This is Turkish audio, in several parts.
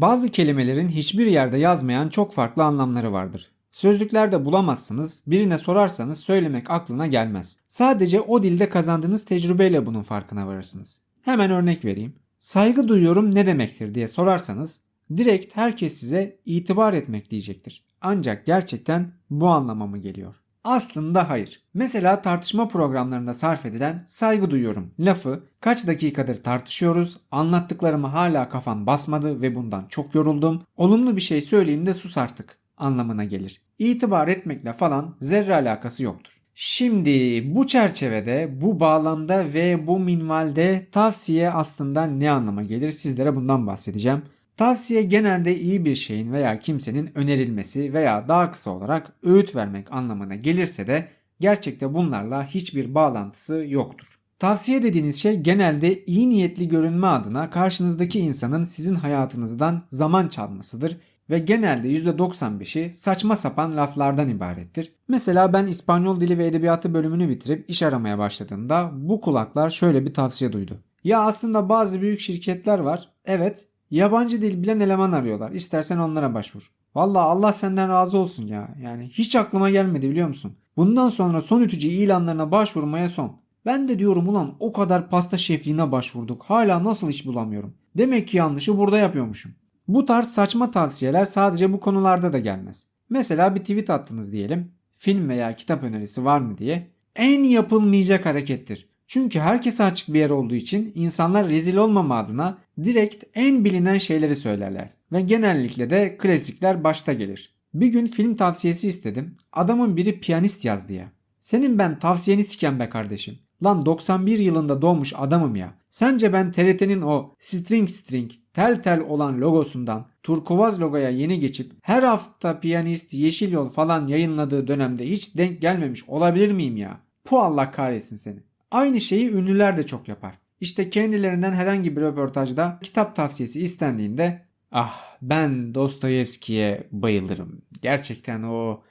Bazı kelimelerin hiçbir yerde yazmayan çok farklı anlamları vardır. Sözlüklerde bulamazsınız, birine sorarsanız söylemek aklına gelmez. Sadece o dilde kazandığınız tecrübeyle bunun farkına varırsınız. Hemen örnek vereyim. Saygı duyuyorum ne demektir diye sorarsanız direkt herkes size itibar etmek diyecektir. Ancak gerçekten bu anlama mı geliyor? Aslında hayır. Mesela tartışma programlarında sarf edilen saygı duyuyorum lafı kaç dakikadır tartışıyoruz, anlattıklarımı hala kafan basmadı ve bundan çok yoruldum, olumlu bir şey söyleyeyim de sus artık anlamına gelir. İtibar etmekle falan zerre alakası yoktur. Şimdi bu çerçevede, bu bağlamda ve bu minvalde tavsiye aslında ne anlama gelir sizlere bundan bahsedeceğim. Tavsiye genelde iyi bir şeyin veya kimsenin önerilmesi veya daha kısa olarak öğüt vermek anlamına gelirse de gerçekte bunlarla hiçbir bağlantısı yoktur. Tavsiye dediğiniz şey genelde iyi niyetli görünme adına karşınızdaki insanın sizin hayatınızdan zaman çalmasıdır ve genelde %95'i saçma sapan laflardan ibarettir. Mesela ben İspanyol Dili ve Edebiyatı bölümünü bitirip iş aramaya başladığımda bu kulaklar şöyle bir tavsiye duydu. Ya aslında bazı büyük şirketler var. Evet, yabancı dil bilen eleman arıyorlar. İstersen onlara başvur. Valla Allah senden razı olsun ya. Yani hiç aklıma gelmedi biliyor musun? Bundan sonra son ütücü ilanlarına başvurmaya son. Ben de diyorum ulan o kadar pasta şefliğine başvurduk. Hala nasıl iş bulamıyorum. Demek ki yanlışı burada yapıyormuşum. Bu tarz saçma tavsiyeler sadece bu konularda da gelmez. Mesela bir tweet attınız diyelim. Film veya kitap önerisi var mı diye. En yapılmayacak harekettir. Çünkü herkese açık bir yer olduğu için insanlar rezil olmama adına direkt en bilinen şeyleri söylerler. Ve genellikle de klasikler başta gelir. Bir gün film tavsiyesi istedim. Adamın biri piyanist yazdı ya. Senin ben tavsiyeni siken be kardeşim. Lan 91 yılında doğmuş adamım ya. Sence ben TRT'nin o string string tel tel olan logosundan turkuaz logoya yeni geçip her hafta piyanist yeşil yol falan yayınladığı dönemde hiç denk gelmemiş olabilir miyim ya? Pu Allah kahretsin seni. Aynı şeyi ünlüler de çok yapar. İşte kendilerinden herhangi bir röportajda kitap tavsiyesi istendiğinde ah ben Dostoyevski'ye bayılırım. Gerçekten o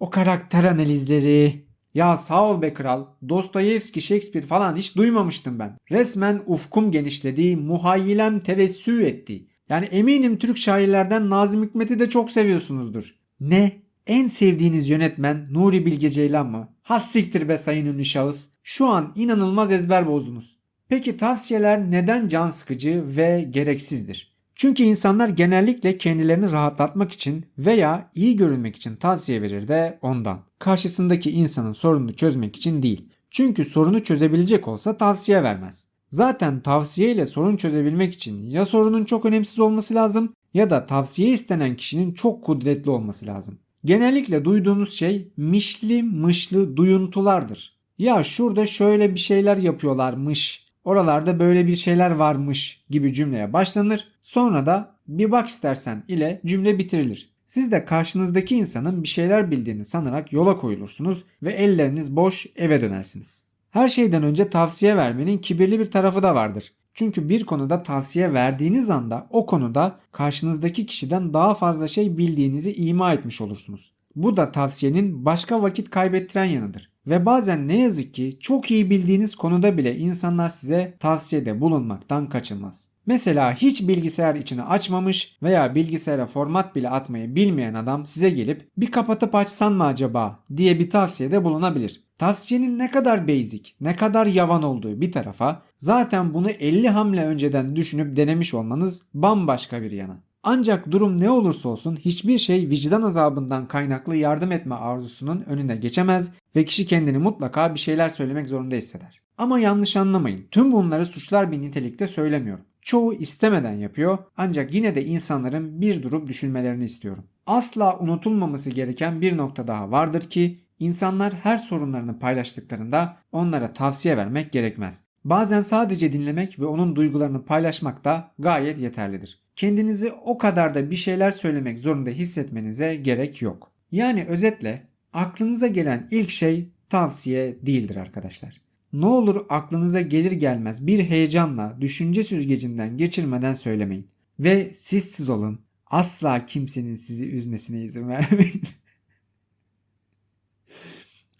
o karakter analizleri ya sağ ol be kral. Dostoyevski, Shakespeare falan hiç duymamıştım ben. Resmen ufkum genişledi, muhayyilem tevessü etti. Yani eminim Türk şairlerden Nazım Hikmet'i de çok seviyorsunuzdur. Ne? En sevdiğiniz yönetmen Nuri Bilge Ceylan mı? Has siktir be sayın ünlü şahıs. Şu an inanılmaz ezber bozdunuz. Peki tavsiyeler neden can sıkıcı ve gereksizdir? Çünkü insanlar genellikle kendilerini rahatlatmak için veya iyi görünmek için tavsiye verir de ondan. Karşısındaki insanın sorununu çözmek için değil. Çünkü sorunu çözebilecek olsa tavsiye vermez. Zaten tavsiye ile sorun çözebilmek için ya sorunun çok önemsiz olması lazım ya da tavsiye istenen kişinin çok kudretli olması lazım. Genellikle duyduğunuz şey mişli mışlı duyuntulardır. Ya şurada şöyle bir şeyler yapıyorlarmış, oralarda böyle bir şeyler varmış gibi cümleye başlanır. Sonra da bir bak istersen ile cümle bitirilir. Siz de karşınızdaki insanın bir şeyler bildiğini sanarak yola koyulursunuz ve elleriniz boş eve dönersiniz. Her şeyden önce tavsiye vermenin kibirli bir tarafı da vardır. Çünkü bir konuda tavsiye verdiğiniz anda o konuda karşınızdaki kişiden daha fazla şey bildiğinizi ima etmiş olursunuz. Bu da tavsiyenin başka vakit kaybettiren yanıdır. Ve bazen ne yazık ki çok iyi bildiğiniz konuda bile insanlar size tavsiyede bulunmaktan kaçınmaz. Mesela hiç bilgisayar içini açmamış veya bilgisayara format bile atmayı bilmeyen adam size gelip bir kapatıp açsan mı acaba diye bir tavsiyede bulunabilir. Tavsiyenin ne kadar basic, ne kadar yavan olduğu bir tarafa zaten bunu 50 hamle önceden düşünüp denemiş olmanız bambaşka bir yana. Ancak durum ne olursa olsun hiçbir şey vicdan azabından kaynaklı yardım etme arzusunun önüne geçemez ve kişi kendini mutlaka bir şeyler söylemek zorunda hisseder. Ama yanlış anlamayın. Tüm bunları suçlar bir nitelikte söylemiyorum. Çoğu istemeden yapıyor ancak yine de insanların bir durup düşünmelerini istiyorum. Asla unutulmaması gereken bir nokta daha vardır ki insanlar her sorunlarını paylaştıklarında onlara tavsiye vermek gerekmez. Bazen sadece dinlemek ve onun duygularını paylaşmak da gayet yeterlidir. Kendinizi o kadar da bir şeyler söylemek zorunda hissetmenize gerek yok. Yani özetle aklınıza gelen ilk şey tavsiye değildir arkadaşlar. Ne olur aklınıza gelir gelmez bir heyecanla düşünce süzgecinden geçirmeden söylemeyin. Ve siz siz olun. Asla kimsenin sizi üzmesine izin vermeyin.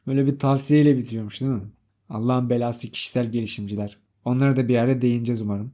Böyle bir tavsiyeyle bitiyormuş değil mi? Allah'ın belası kişisel gelişimciler. Onlara da bir ara değineceğiz umarım.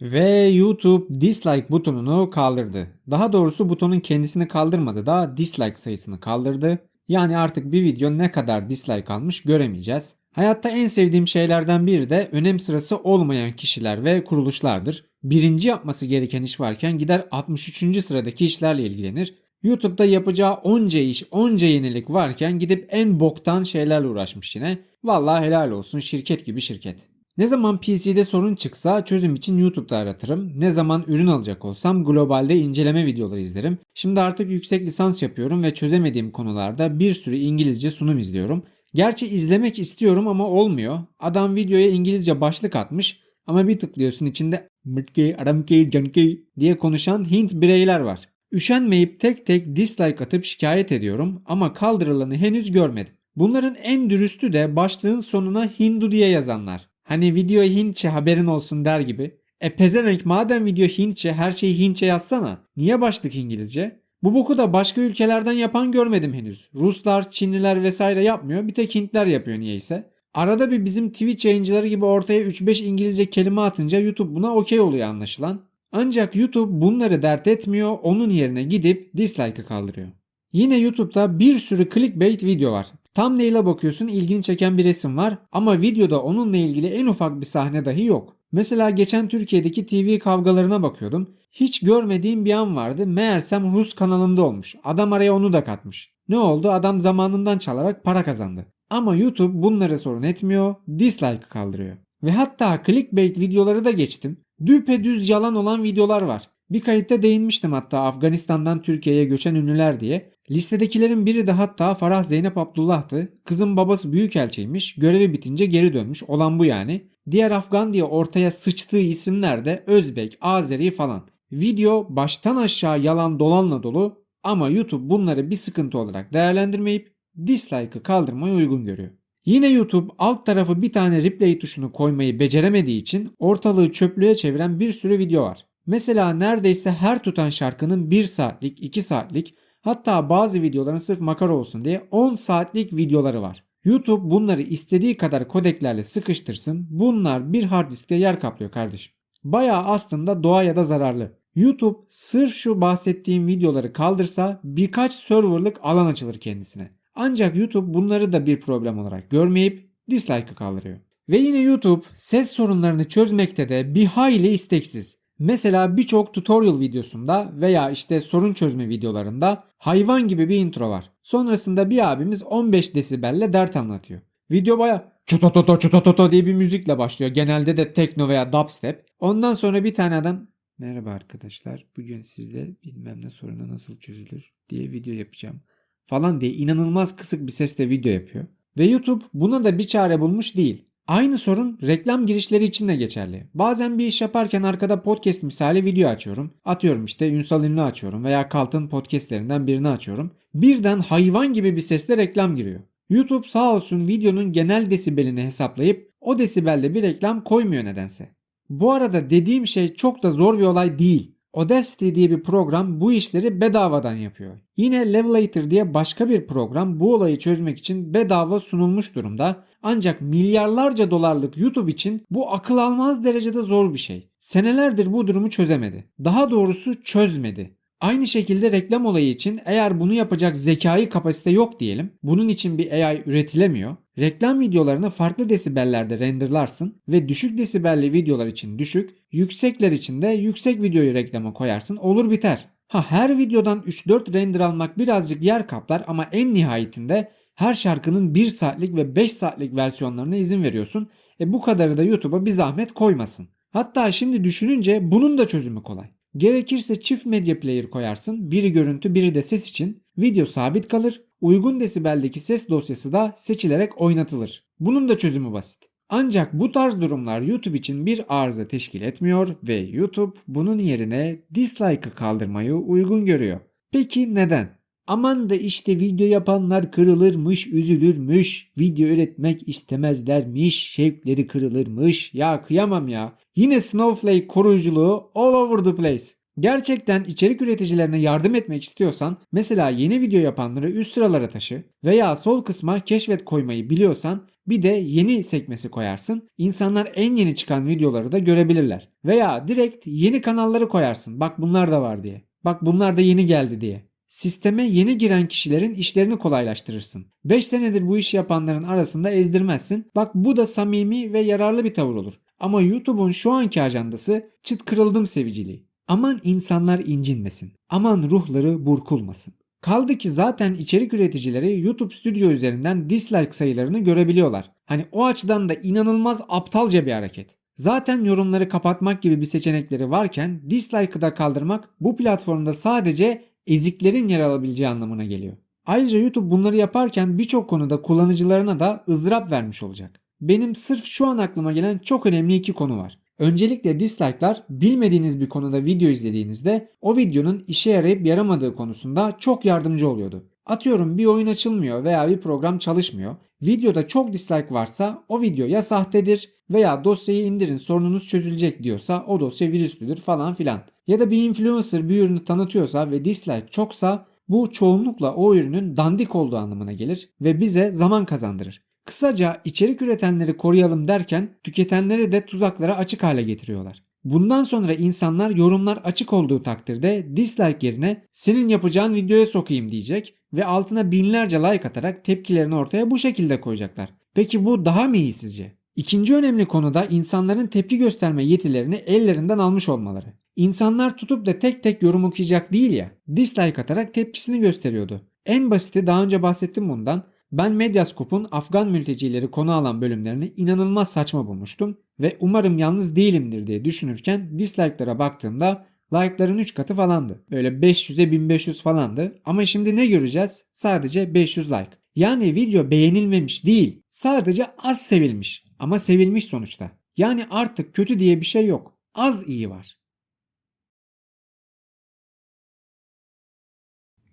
Ve YouTube dislike butonunu kaldırdı. Daha doğrusu butonun kendisini kaldırmadı da dislike sayısını kaldırdı. Yani artık bir video ne kadar dislike almış göremeyeceğiz. Hayatta en sevdiğim şeylerden biri de önem sırası olmayan kişiler ve kuruluşlardır. Birinci yapması gereken iş varken gider 63. sıradaki işlerle ilgilenir. YouTube'da yapacağı onca iş, onca yenilik varken gidip en boktan şeylerle uğraşmış yine. Vallahi helal olsun şirket gibi şirket. Ne zaman PC'de sorun çıksa çözüm için YouTube'da aratırım. Ne zaman ürün alacak olsam globalde inceleme videoları izlerim. Şimdi artık yüksek lisans yapıyorum ve çözemediğim konularda bir sürü İngilizce sunum izliyorum. Gerçi izlemek istiyorum ama olmuyor. Adam videoya İngilizce başlık atmış ama bir tıklıyorsun içinde mırtki, aramki, canki diye konuşan Hint bireyler var. Üşenmeyip tek tek dislike atıp şikayet ediyorum ama kaldırılanı henüz görmedim. Bunların en dürüstü de başlığın sonuna Hindu diye yazanlar. Hani video Hintçe haberin olsun der gibi. E pezevenk madem video Hintçe her şeyi Hintçe yazsana. Niye başlık İngilizce? Bu boku da başka ülkelerden yapan görmedim henüz. Ruslar, Çinliler vesaire yapmıyor. Bir tek Hintler yapıyor niyeyse. Arada bir bizim Twitch yayıncıları gibi ortaya 3-5 İngilizce kelime atınca YouTube buna okey oluyor anlaşılan. Ancak YouTube bunları dert etmiyor. Onun yerine gidip dislike'ı kaldırıyor. Yine YouTube'da bir sürü clickbait video var. Thumbnail'a bakıyorsun ilgini çeken bir resim var ama videoda onunla ilgili en ufak bir sahne dahi yok. Mesela geçen Türkiye'deki TV kavgalarına bakıyordum. Hiç görmediğim bir an vardı. Meğersem Rus kanalında olmuş. Adam araya onu da katmış. Ne oldu? Adam zamanından çalarak para kazandı. Ama YouTube bunları sorun etmiyor. Dislike kaldırıyor. Ve hatta clickbait videoları da geçtim. Düpedüz yalan olan videolar var. Bir kayıtta değinmiştim hatta Afganistan'dan Türkiye'ye göçen ünlüler diye. Listedekilerin biri de hatta Farah Zeynep Abdullah'tı. Kızın babası büyükelçiymiş. Görevi bitince geri dönmüş. Olan bu yani. Diğer Afgan diye ortaya sıçtığı isimler de Özbek, Azeri falan. Video baştan aşağı yalan dolanla dolu ama YouTube bunları bir sıkıntı olarak değerlendirmeyip dislike'ı kaldırmayı uygun görüyor. Yine YouTube alt tarafı bir tane replay tuşunu koymayı beceremediği için ortalığı çöplüğe çeviren bir sürü video var. Mesela neredeyse her tutan şarkının 1 saatlik, 2 saatlik hatta bazı videoların sırf makara olsun diye 10 saatlik videoları var. YouTube bunları istediği kadar kodeklerle sıkıştırsın. Bunlar bir hard diskte yer kaplıyor kardeşim. Bayağı aslında doğaya da zararlı. YouTube sırf şu bahsettiğim videoları kaldırsa birkaç serverlık alan açılır kendisine. Ancak YouTube bunları da bir problem olarak görmeyip dislike'ı kaldırıyor. Ve yine YouTube ses sorunlarını çözmekte de bir hayli isteksiz. Mesela birçok tutorial videosunda veya işte sorun çözme videolarında hayvan gibi bir intro var. Sonrasında bir abimiz 15 desibelle dert anlatıyor. Video baya çotototo çotototo diye bir müzikle başlıyor. Genelde de tekno veya dubstep. Ondan sonra bir tane adam merhaba arkadaşlar bugün sizle bilmem ne sorunu nasıl çözülür diye video yapacağım falan diye inanılmaz kısık bir sesle video yapıyor. Ve YouTube buna da bir çare bulmuş değil. Aynı sorun reklam girişleri için de geçerli. Bazen bir iş yaparken arkada podcast misali video açıyorum. Atıyorum işte Ünsal Ünlü açıyorum veya Kalt'ın podcastlerinden birini açıyorum. Birden hayvan gibi bir sesle reklam giriyor. YouTube sağ olsun videonun genel desibelini hesaplayıp o desibelde bir reklam koymuyor nedense. Bu arada dediğim şey çok da zor bir olay değil. Audacity diye bir program bu işleri bedavadan yapıyor. Yine Levelator diye başka bir program bu olayı çözmek için bedava sunulmuş durumda. Ancak milyarlarca dolarlık YouTube için bu akıl almaz derecede zor bir şey. Senelerdir bu durumu çözemedi. Daha doğrusu çözmedi. Aynı şekilde reklam olayı için eğer bunu yapacak zekayı kapasite yok diyelim. Bunun için bir AI üretilemiyor. Reklam videolarını farklı desibellerde renderlarsın ve düşük desibelli videolar için düşük, yüksekler için de yüksek videoyu reklama koyarsın olur biter. Ha her videodan 3-4 render almak birazcık yer kaplar ama en nihayetinde her şarkının 1 saatlik ve 5 saatlik versiyonlarına izin veriyorsun. E bu kadarı da YouTube'a bir zahmet koymasın. Hatta şimdi düşününce bunun da çözümü kolay. Gerekirse çift medya player koyarsın. Biri görüntü biri de ses için. Video sabit kalır. Uygun desibeldeki ses dosyası da seçilerek oynatılır. Bunun da çözümü basit. Ancak bu tarz durumlar YouTube için bir arıza teşkil etmiyor ve YouTube bunun yerine dislike'ı kaldırmayı uygun görüyor. Peki neden? Aman da işte video yapanlar kırılırmış, üzülürmüş, video üretmek istemezlermiş, şevkleri kırılırmış. Ya kıyamam ya. Yine Snowflake koruyuculuğu all over the place. Gerçekten içerik üreticilerine yardım etmek istiyorsan mesela yeni video yapanları üst sıralara taşı veya sol kısma keşfet koymayı biliyorsan bir de yeni sekmesi koyarsın. İnsanlar en yeni çıkan videoları da görebilirler. Veya direkt yeni kanalları koyarsın. Bak bunlar da var diye. Bak bunlar da yeni geldi diye. Sisteme yeni giren kişilerin işlerini kolaylaştırırsın. 5 senedir bu işi yapanların arasında ezdirmezsin. Bak bu da samimi ve yararlı bir tavır olur. Ama YouTube'un şu anki ajandası çıt kırıldım seviciliği. Aman insanlar incinmesin. Aman ruhları burkulmasın. Kaldı ki zaten içerik üreticileri YouTube Studio üzerinden dislike sayılarını görebiliyorlar. Hani o açıdan da inanılmaz aptalca bir hareket. Zaten yorumları kapatmak gibi bir seçenekleri varken dislike'ı da kaldırmak bu platformda sadece eziklerin yer alabileceği anlamına geliyor. Ayrıca YouTube bunları yaparken birçok konuda kullanıcılarına da ızdırap vermiş olacak. Benim sırf şu an aklıma gelen çok önemli iki konu var. Öncelikle dislike'lar bilmediğiniz bir konuda video izlediğinizde o videonun işe yarayıp yaramadığı konusunda çok yardımcı oluyordu. Atıyorum bir oyun açılmıyor veya bir program çalışmıyor. Videoda çok dislike varsa o video ya sahtedir veya dosyayı indirin sorununuz çözülecek diyorsa o dosya virüslüdür falan filan. Ya da bir influencer bir ürünü tanıtıyorsa ve dislike çoksa bu çoğunlukla o ürünün dandik olduğu anlamına gelir ve bize zaman kazandırır. Kısaca içerik üretenleri koruyalım derken tüketenleri de tuzaklara açık hale getiriyorlar. Bundan sonra insanlar yorumlar açık olduğu takdirde dislike yerine senin yapacağın videoya sokayım diyecek ve altına binlerce like atarak tepkilerini ortaya bu şekilde koyacaklar. Peki bu daha mı iyi sizce? İkinci önemli konu da insanların tepki gösterme yetilerini ellerinden almış olmaları. İnsanlar tutup da tek tek yorum okuyacak değil ya, dislike atarak tepkisini gösteriyordu. En basiti daha önce bahsettim bundan. Ben Medyascope'un Afgan mültecileri konu alan bölümlerini inanılmaz saçma bulmuştum ve umarım yalnız değilimdir diye düşünürken dislike'lara baktığımda like'ların 3 katı falandı. Böyle 500'e 1500 falandı ama şimdi ne göreceğiz? Sadece 500 like. Yani video beğenilmemiş değil, sadece az sevilmiş ama sevilmiş sonuçta. Yani artık kötü diye bir şey yok. Az iyi var.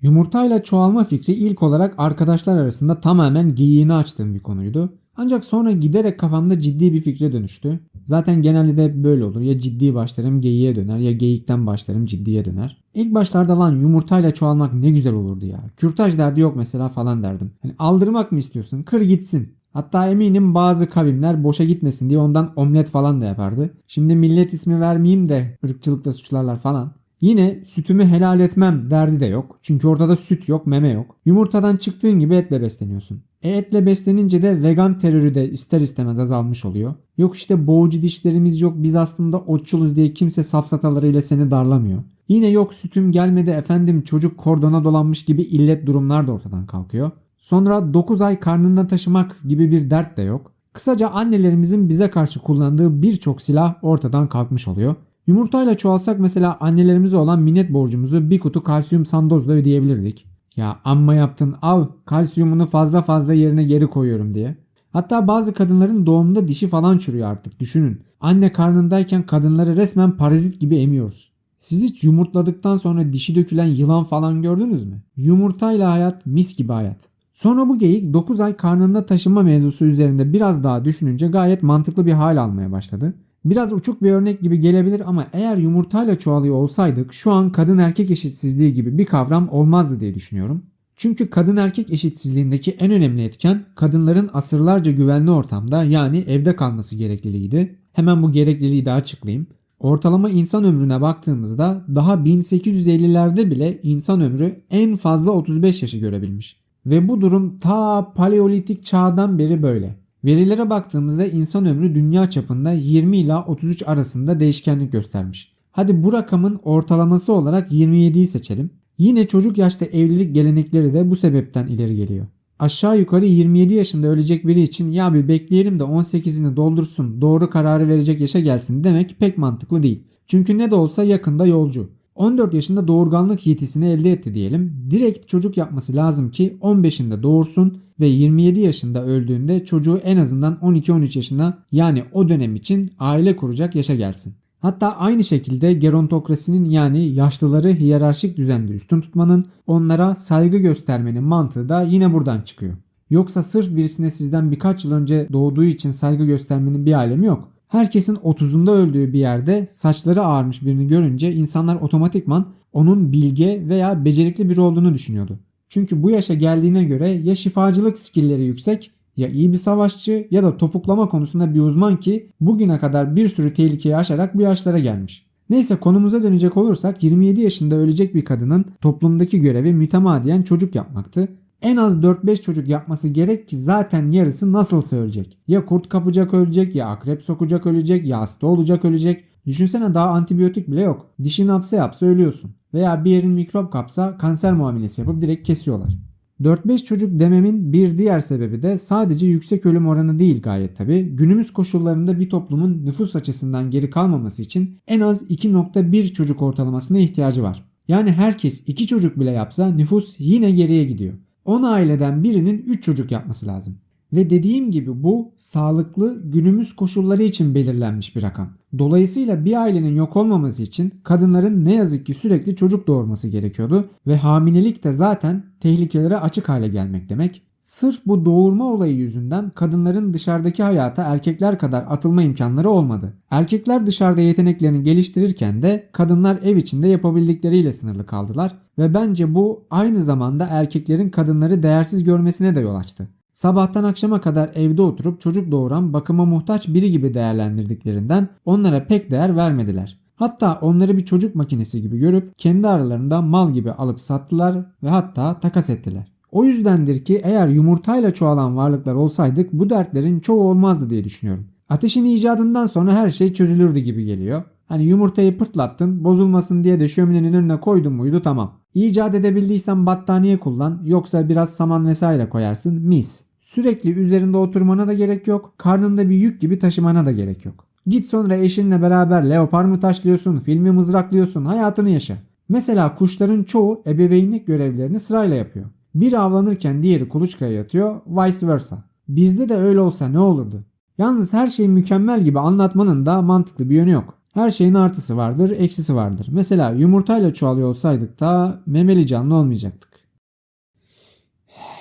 Yumurtayla çoğalma fikri ilk olarak arkadaşlar arasında tamamen geyiğini açtığım bir konuydu. Ancak sonra giderek kafamda ciddi bir fikre dönüştü. Zaten genelde de böyle olur. Ya ciddi başlarım geyiğe döner ya geyikten başlarım ciddiye döner. İlk başlarda lan yumurtayla çoğalmak ne güzel olurdu ya. Kürtaj derdi yok mesela falan derdim. Hani aldırmak mı istiyorsun? Kır gitsin. Hatta eminim bazı kavimler boşa gitmesin diye ondan omlet falan da yapardı. Şimdi millet ismi vermeyeyim de ırkçılıkla suçlarlar falan. Yine sütümü helal etmem derdi de yok. Çünkü ortada süt yok, meme yok. Yumurtadan çıktığın gibi etle besleniyorsun. E etle beslenince de vegan terörü de ister istemez azalmış oluyor. Yok işte boğucu dişlerimiz yok biz aslında otçuluz diye kimse safsatalarıyla seni darlamıyor. Yine yok sütüm gelmedi efendim çocuk kordona dolanmış gibi illet durumlar da ortadan kalkıyor. Sonra 9 ay karnında taşımak gibi bir dert de yok. Kısaca annelerimizin bize karşı kullandığı birçok silah ortadan kalkmış oluyor. Yumurtayla çoğalsak mesela annelerimize olan minnet borcumuzu bir kutu kalsiyum sandozla ödeyebilirdik. Ya amma yaptın al kalsiyumunu fazla fazla yerine geri koyuyorum diye. Hatta bazı kadınların doğumunda dişi falan çürüyor artık düşünün. Anne karnındayken kadınları resmen parazit gibi emiyoruz. Siz hiç yumurtladıktan sonra dişi dökülen yılan falan gördünüz mü? Yumurtayla hayat mis gibi hayat. Sonra bu geyik 9 ay karnında taşınma mevzusu üzerinde biraz daha düşününce gayet mantıklı bir hal almaya başladı. Biraz uçuk bir örnek gibi gelebilir ama eğer yumurtayla çoğalıyor olsaydık şu an kadın erkek eşitsizliği gibi bir kavram olmazdı diye düşünüyorum. Çünkü kadın erkek eşitsizliğindeki en önemli etken kadınların asırlarca güvenli ortamda yani evde kalması gerekliliğiydi. Hemen bu gerekliliği de açıklayayım. Ortalama insan ömrüne baktığımızda daha 1850'lerde bile insan ömrü en fazla 35 yaşı görebilmiş. Ve bu durum ta paleolitik çağdan beri böyle. Verilere baktığımızda insan ömrü dünya çapında 20 ila 33 arasında değişkenlik göstermiş. Hadi bu rakamın ortalaması olarak 27'yi seçelim. Yine çocuk yaşta evlilik gelenekleri de bu sebepten ileri geliyor. Aşağı yukarı 27 yaşında ölecek biri için ya bir bekleyelim de 18'ini doldursun doğru kararı verecek yaşa gelsin demek pek mantıklı değil. Çünkü ne de olsa yakında yolcu. 14 yaşında doğurganlık yetisini elde etti diyelim. Direkt çocuk yapması lazım ki 15'inde doğursun ve 27 yaşında öldüğünde çocuğu en azından 12-13 yaşına yani o dönem için aile kuracak yaşa gelsin. Hatta aynı şekilde gerontokrasinin yani yaşlıları hiyerarşik düzende üstün tutmanın, onlara saygı göstermenin mantığı da yine buradan çıkıyor. Yoksa sırf birisine sizden birkaç yıl önce doğduğu için saygı göstermenin bir alemi yok. Herkesin 30'unda öldüğü bir yerde saçları ağarmış birini görünce insanlar otomatikman onun bilge veya becerikli biri olduğunu düşünüyordu. Çünkü bu yaşa geldiğine göre ya şifacılık skillleri yüksek ya iyi bir savaşçı ya da topuklama konusunda bir uzman ki bugüne kadar bir sürü tehlikeyi aşarak bu yaşlara gelmiş. Neyse konumuza dönecek olursak 27 yaşında ölecek bir kadının toplumdaki görevi mütemadiyen çocuk yapmaktı. En az 4-5 çocuk yapması gerek ki zaten yarısı nasılsa ölecek. Ya kurt kapacak ölecek ya akrep sokacak ölecek ya hasta olacak ölecek. Düşünsene daha antibiyotik bile yok. Dişin hapse yapsa ölüyorsun. Veya bir yerin mikrop kapsa kanser muamelesi yapıp direkt kesiyorlar. 4-5 çocuk dememin bir diğer sebebi de sadece yüksek ölüm oranı değil gayet tabi. Günümüz koşullarında bir toplumun nüfus açısından geri kalmaması için en az 2.1 çocuk ortalamasına ihtiyacı var. Yani herkes 2 çocuk bile yapsa nüfus yine geriye gidiyor. 10 aileden birinin 3 çocuk yapması lazım. Ve dediğim gibi bu sağlıklı günümüz koşulları için belirlenmiş bir rakam. Dolayısıyla bir ailenin yok olmaması için kadınların ne yazık ki sürekli çocuk doğurması gerekiyordu ve hamilelik de zaten tehlikelere açık hale gelmek demek. Sırf bu doğurma olayı yüzünden kadınların dışarıdaki hayata erkekler kadar atılma imkanları olmadı. Erkekler dışarıda yeteneklerini geliştirirken de kadınlar ev içinde yapabildikleriyle sınırlı kaldılar ve bence bu aynı zamanda erkeklerin kadınları değersiz görmesine de yol açtı. Sabahtan akşama kadar evde oturup çocuk doğuran bakıma muhtaç biri gibi değerlendirdiklerinden onlara pek değer vermediler. Hatta onları bir çocuk makinesi gibi görüp kendi aralarında mal gibi alıp sattılar ve hatta takas ettiler. O yüzdendir ki eğer yumurtayla çoğalan varlıklar olsaydık bu dertlerin çoğu olmazdı diye düşünüyorum. Ateşin icadından sonra her şey çözülürdü gibi geliyor. Hani yumurtayı pırtlattın, bozulmasın diye de şöminenin önüne koydun muydu tamam. İcat edebildiysen battaniye kullan, yoksa biraz saman vesaire koyarsın, mis. Sürekli üzerinde oturmana da gerek yok, karnında bir yük gibi taşımana da gerek yok. Git sonra eşinle beraber leopar mı taşlıyorsun, filmi mızraklıyorsun, hayatını yaşa. Mesela kuşların çoğu ebeveynlik görevlerini sırayla yapıyor. Biri avlanırken diğeri kuluçkaya yatıyor, vice versa. Bizde de öyle olsa ne olurdu? Yalnız her şeyi mükemmel gibi anlatmanın da mantıklı bir yönü yok. Her şeyin artısı vardır, eksisi vardır. Mesela yumurtayla çoğalıyor olsaydık da memeli canlı olmayacaktık.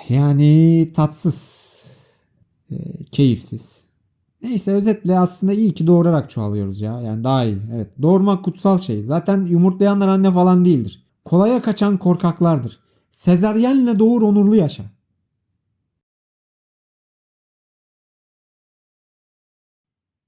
Yani tatsız, e, keyifsiz. Neyse özetle aslında iyi ki doğurarak çoğalıyoruz ya. Yani daha iyi. Evet. Doğurmak kutsal şey. Zaten yumurtlayanlar anne falan değildir. Kolaya kaçan korkaklardır. Sezaryenle doğur onurlu yaşa.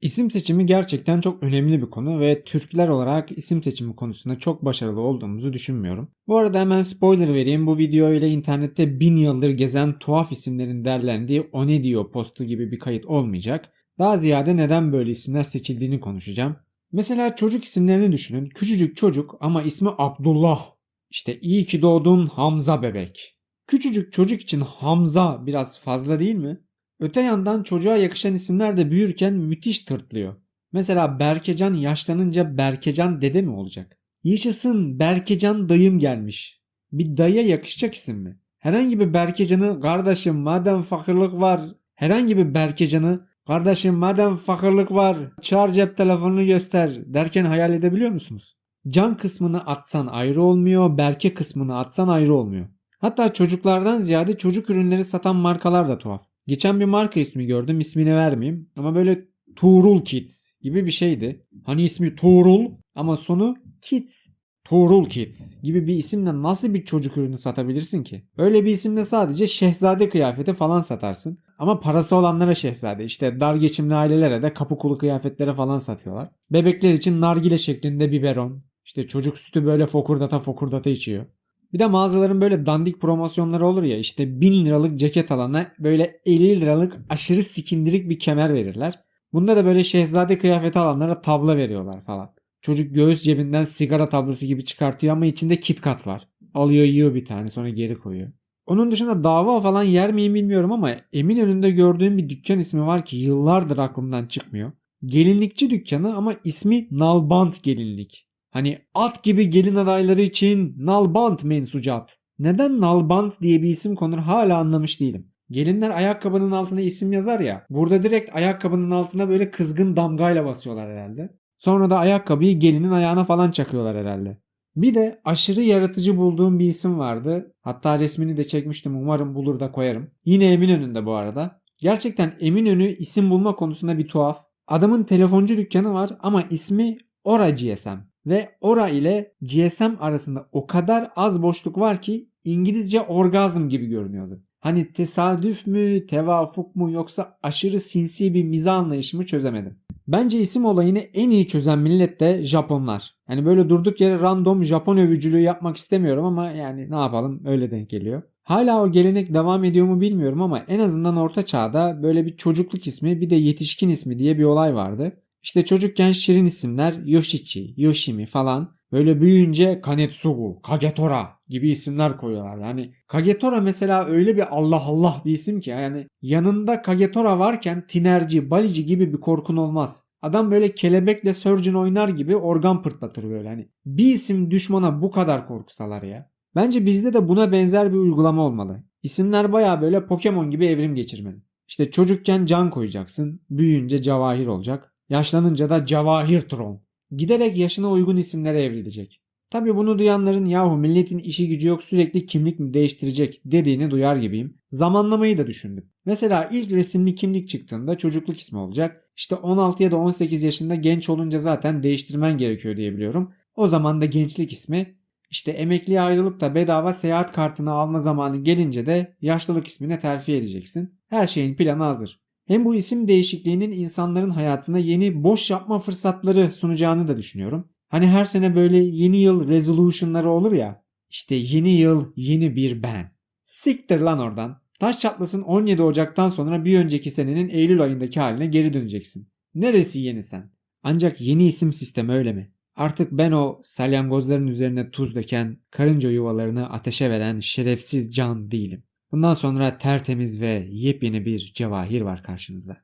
İsim seçimi gerçekten çok önemli bir konu ve Türkler olarak isim seçimi konusunda çok başarılı olduğumuzu düşünmüyorum. Bu arada hemen spoiler vereyim. Bu video ile internette bin yıldır gezen tuhaf isimlerin derlendiği O Ne Diyor postu gibi bir kayıt olmayacak. Daha ziyade neden böyle isimler seçildiğini konuşacağım. Mesela çocuk isimlerini düşünün. Küçücük çocuk ama ismi Abdullah. İşte iyi ki doğdun Hamza bebek. Küçücük çocuk için Hamza biraz fazla değil mi? Öte yandan çocuğa yakışan isimler de büyürken müthiş tırtlıyor. Mesela Berkecan yaşlanınca Berkecan dede mi olacak? Yaşasın Berkecan dayım gelmiş. Bir dayıya yakışacak isim mi? Herhangi bir Berkecan'ı kardeşim madem fakirlik var herhangi bir Berkecan'ı kardeşim madem fakirlik var çağır cep telefonunu göster derken hayal edebiliyor musunuz? Can kısmını atsan ayrı olmuyor, Berke kısmını atsan ayrı olmuyor. Hatta çocuklardan ziyade çocuk ürünleri satan markalar da tuhaf. Geçen bir marka ismi gördüm ismini vermeyeyim ama böyle Tuğrul Kids gibi bir şeydi. Hani ismi Tuğrul ama sonu Kids. Tuğrul Kids gibi bir isimle nasıl bir çocuk ürünü satabilirsin ki? Öyle bir isimle sadece şehzade kıyafeti falan satarsın. Ama parası olanlara şehzade işte dar geçimli ailelere de kapı kulu kıyafetlere falan satıyorlar. Bebekler için nargile şeklinde biberon. İşte çocuk sütü böyle fokurdata fokurdata içiyor. Bir de mağazaların böyle dandik promosyonları olur ya işte 1000 liralık ceket alana böyle 50 liralık aşırı sikindirik bir kemer verirler. Bunda da böyle şehzade kıyafeti alanlara tabla veriyorlar falan. Çocuk göğüs cebinden sigara tablası gibi çıkartıyor ama içinde KitKat var. Alıyor yiyor bir tane sonra geri koyuyor. Onun dışında dava falan yer miyim bilmiyorum ama emin önünde gördüğüm bir dükkan ismi var ki yıllardır aklımdan çıkmıyor. Gelinlikçi dükkanı ama ismi Nalbant Gelinlik. Hani at gibi gelin adayları için Nalbant mensucat. Neden Nalbant diye bir isim konur hala anlamış değilim. Gelinler ayakkabının altına isim yazar ya. Burada direkt ayakkabının altına böyle kızgın damgayla basıyorlar herhalde. Sonra da ayakkabıyı gelinin ayağına falan çakıyorlar herhalde. Bir de aşırı yaratıcı bulduğum bir isim vardı. Hatta resmini de çekmiştim. Umarım bulur da koyarım. Yine Eminönü'nde bu arada. Gerçekten Eminönü isim bulma konusunda bir tuhaf. Adamın telefoncu dükkanı var ama ismi Ora GSM ve Ora ile GSM arasında o kadar az boşluk var ki İngilizce orgazm gibi görünüyordu. Hani tesadüf mü, tevafuk mu yoksa aşırı sinsi bir mizah anlayışı mı çözemedim. Bence isim olayını en iyi çözen millet de Japonlar. Yani böyle durduk yere random Japon övücülüğü yapmak istemiyorum ama yani ne yapalım öyle denk geliyor. Hala o gelenek devam ediyor mu bilmiyorum ama en azından orta çağda böyle bir çocukluk ismi bir de yetişkin ismi diye bir olay vardı. İşte çocukken şirin isimler Yoshichi, Yoshimi falan böyle büyüyünce Kanetsugu, Kagetora gibi isimler koyuyorlardı. Hani Kagetora mesela öyle bir Allah Allah bir isim ki yani yanında Kagetora varken tinerci, balici gibi bir korkun olmaz. Adam böyle kelebekle Surgeon oynar gibi organ pırtlatır böyle hani. Bir isim düşmana bu kadar korkusalar ya. Bence bizde de buna benzer bir uygulama olmalı. İsimler baya böyle Pokemon gibi evrim geçirmeli. İşte çocukken can koyacaksın, büyüyünce Cavahir olacak, yaşlanınca da Cavahir Tron. Giderek yaşına uygun isimlere evrilecek. Tabi bunu duyanların yahu milletin işi gücü yok sürekli kimlik mi değiştirecek dediğini duyar gibiyim. Zamanlamayı da düşündüm. Mesela ilk resimli kimlik çıktığında çocukluk ismi olacak. İşte 16 ya da 18 yaşında genç olunca zaten değiştirmen gerekiyor diye biliyorum. O zaman da gençlik ismi işte emekliye ayrılıp da bedava seyahat kartını alma zamanı gelince de yaşlılık ismine terfi edeceksin. Her şeyin planı hazır. Hem bu isim değişikliğinin insanların hayatına yeni boş yapma fırsatları sunacağını da düşünüyorum. Hani her sene böyle yeni yıl resolution'ları olur ya. İşte yeni yıl yeni bir ben. Siktir lan oradan. Taş çatlasın 17 Ocak'tan sonra bir önceki senenin Eylül ayındaki haline geri döneceksin. Neresi yeni sen? Ancak yeni isim sistemi öyle mi? Artık ben o salyangozların üzerine tuz döken, karınca yuvalarını ateşe veren şerefsiz can değilim. Bundan sonra tertemiz ve yepyeni bir cevahir var karşınızda.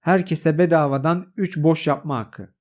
Herkese bedavadan 3 boş yapma hakkı.